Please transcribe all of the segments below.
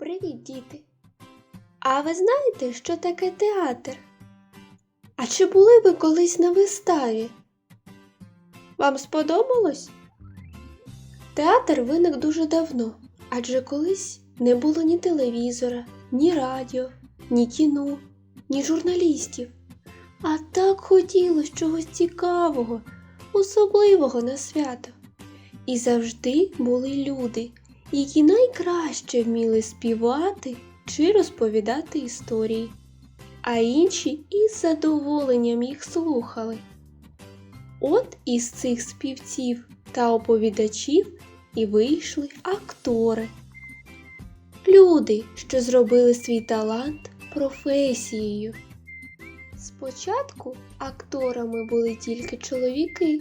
Привіт, діти! А ви знаєте, що таке театр? А чи були ви колись на виставі? Вам сподобалось? Театр виник дуже давно, адже колись не було ні телевізора, ні радіо, ні кіно, ні журналістів. А так хотілося чогось цікавого, особливого на свято. І завжди були люди, які найкраще вміли співати чи розповідати історії, а інші із задоволенням їх слухали. От із цих співців та оповідачів і вийшли актори. Люди, що зробили свій талант професією. Спочатку акторами були тільки чоловіки,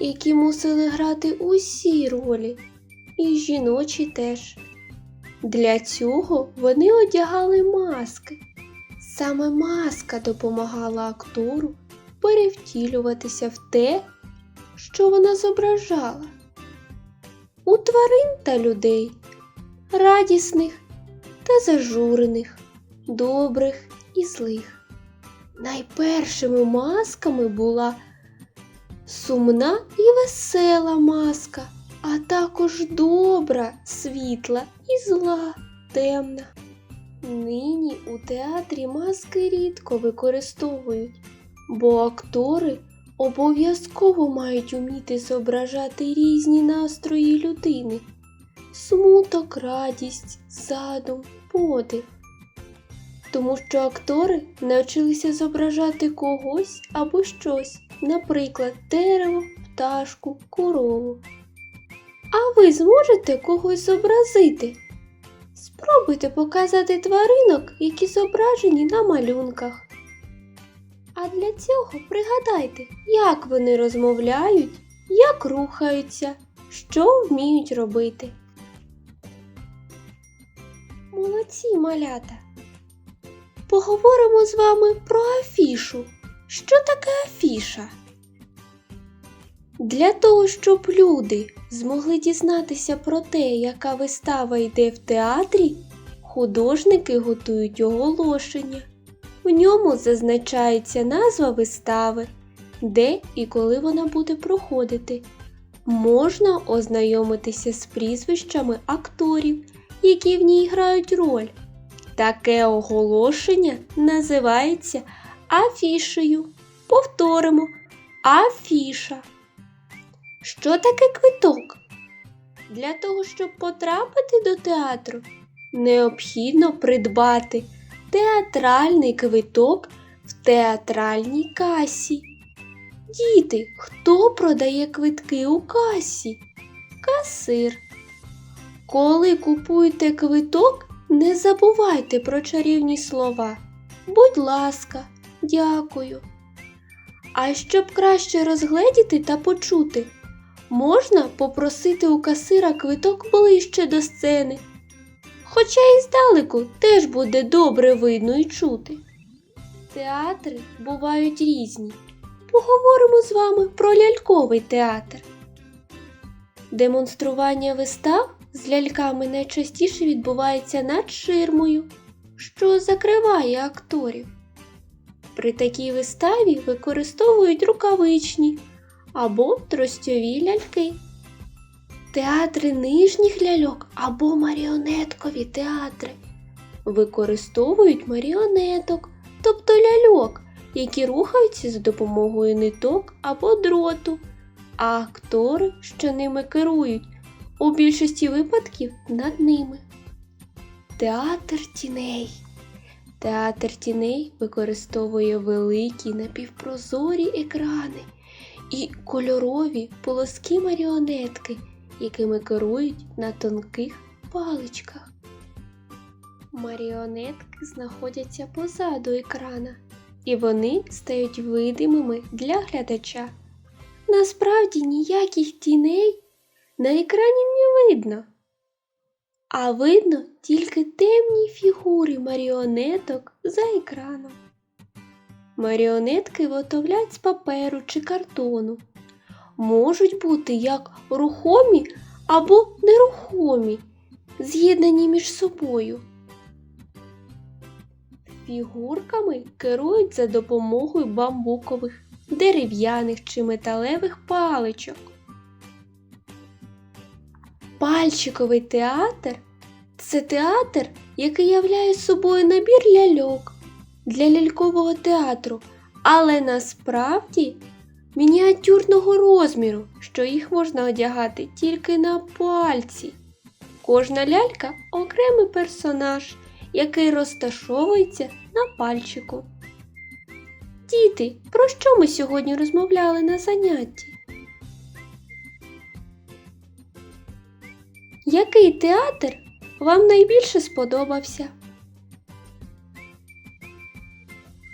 які мусили грати усі ролі, і жіночі теж. Для цього вони одягали маски. Саме маска допомагала актору перевтілюватися в те, що вона зображала. У тварин та людей, радісних та зажурених, добрих і злих. Найпершими масками була сумна і весела маска, а також добра, світла і зла, темна. Нині у театрі маски рідко використовують, бо актори обов'язково мають уміти зображати різні настрої людини смуток, радість, задум, подив. Тому що актори навчилися зображати когось або щось, наприклад, дерево, пташку, корову. А ви зможете когось зобразити? Спробуйте показати тваринок, які зображені на малюнках. А для цього пригадайте, як вони розмовляють, як рухаються, що вміють робити. Молодці малята! Поговоримо з вами про афішу. Що таке афіша? Для того, щоб люди змогли дізнатися про те, яка вистава йде в театрі, художники готують оголошення. В ньому зазначається назва вистави, де і коли вона буде проходити. Можна ознайомитися з прізвищами акторів, які в ній грають роль. Таке оголошення називається афішею. Повторимо афіша. Що таке квиток? Для того, щоб потрапити до театру, необхідно придбати театральний квиток в театральній касі. Діти, хто продає квитки у касі? Касир. Коли купуєте квиток, не забувайте про чарівні слова. Будь ласка, дякую. А щоб краще розгледіти та почути, можна попросити у касира квиток ближче до сцени. Хоча і здалеку теж буде добре видно і чути. Театри бувають різні. Поговоримо з вами про ляльковий театр. Демонстрування вистав з ляльками найчастіше відбувається над ширмою, що закриває акторів. При такій виставі використовують рукавичні або тростьові ляльки. Театри нижніх ляльок або маріонеткові театри використовують маріонеток, тобто ляльок, які рухаються за допомогою ниток або дроту, а актори, що ними керують, у більшості випадків над ними. Театр тіней. Театр тіней використовує великі напівпрозорі екрани і кольорові полоски маріонетки, якими керують на тонких паличках. Маріонетки знаходяться позаду екрана, і вони стають видимими для глядача. Насправді ніяких тіней на екрані не видно, а видно тільки темні фігури маріонеток за екраном. Маріонетки виготовляють з паперу чи картону. Можуть бути як рухомі або нерухомі, з'єднані між собою. Фігурками керують за допомогою бамбукових, дерев'яних чи металевих паличок. Пальчиковий театр це театр, який являє собою набір ляльок для лялькового театру, але насправді мініатюрного розміру, що їх можна одягати тільки на пальці. Кожна лялька окремий персонаж, який розташовується на пальчику. Діти, про що ми сьогодні розмовляли на занятті? Який театр вам найбільше сподобався?